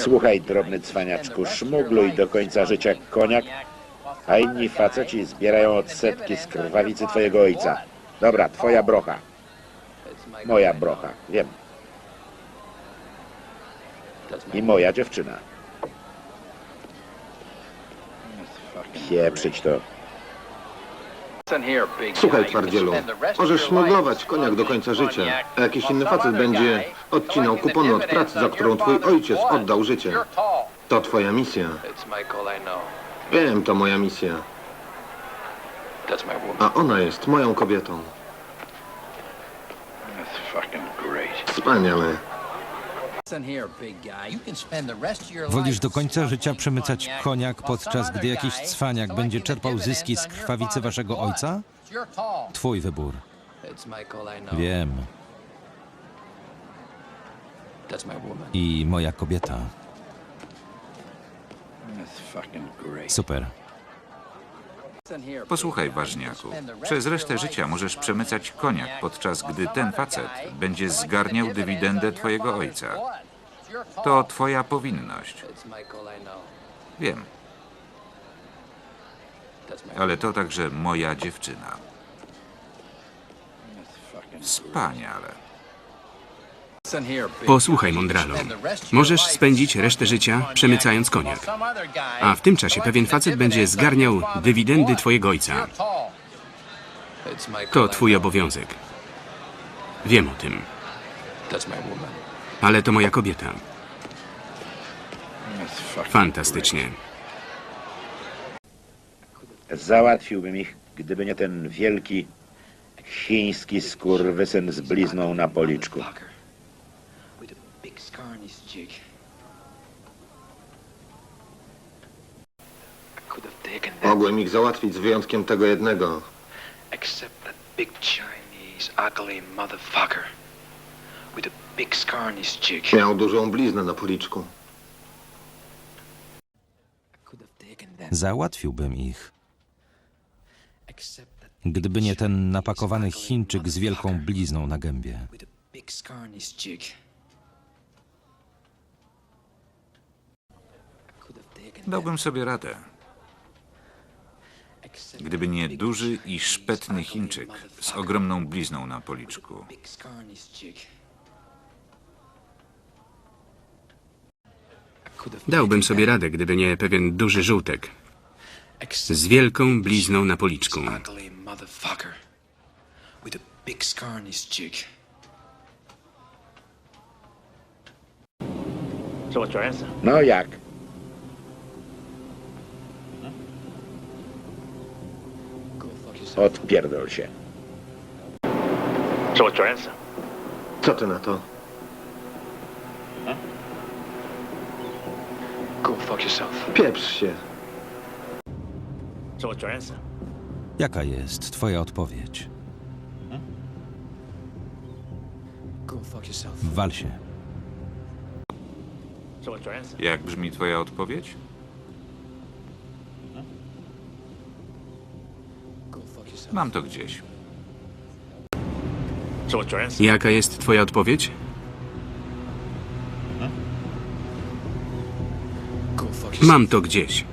Słuchaj, drobny cwaniaczku, szmugluj do końca życia koniak, a inni faceci zbierają odsetki z krwawicy twojego ojca. Dobra, twoja brocha. Moja brocha, wiem. I moja dziewczyna. Pieprzyć to. Słuchaj, twardzielu, możesz szmuglować koniak do końca życia, a jakiś inny facet będzie odcinał kupony od pracy, za którą twój ojciec oddał życie. To twoja misja. Wiem, to moja misja. A ona jest moją kobietą. Wspaniale. Wolisz do końca życia przemycać koniak, podczas gdy jakiś cwaniak będzie czerpał zyski z krwawicy waszego ojca? Twój wybór. Wiem. I moja kobieta. Super. Posłuchaj, ważniaku. Przez resztę życia możesz przemycać koniak, podczas gdy ten facet będzie zgarniał dywidendę twojego ojca. To twoja powinność. Wiem. Ale to także moja dziewczyna. Wspaniale. Posłuchaj, Mondralo. Możesz spędzić resztę życia przemycając koniak. A w tym czasie pewien facet będzie zgarniał dywidendy twojego ojca. To twój obowiązek. Wiem o tym. Ale to moja kobieta. Fantastycznie. Załatwiłbym ich, gdyby nie ten wielki chiński skurwysyn z blizną na policzku. Mogłem ich załatwić z wyjątkiem tego jednego. except that big Chinese ugly motherfucker. With a big scar on his cheek. Miał dużą bliznę na policzku. I could have taken that, Załatwiłbym ich, except that gdyby nie ten napakowany Chińczyk z wielką blizną na gębie. with a big scar on his cheek. I could have taken that, Dałbym sobie radę, except gdyby nie duży i szpetny Chińczyk z ogromną blizną na policzku. big scar on his cheek. Dałbym sobie radę, gdyby nie pewien duży żółtek z wielką blizną na policzku. No jak? Odpierdol się. Co ty na to? Go fuck yourself. Pieprz się. Jaka jest twoja odpowiedź? Go fuck yourself. Wal się. Jak brzmi twoja odpowiedź? Go fuck yourself. Mam to gdzieś. Jaka jest twoja odpowiedź? Mam to gdzieś.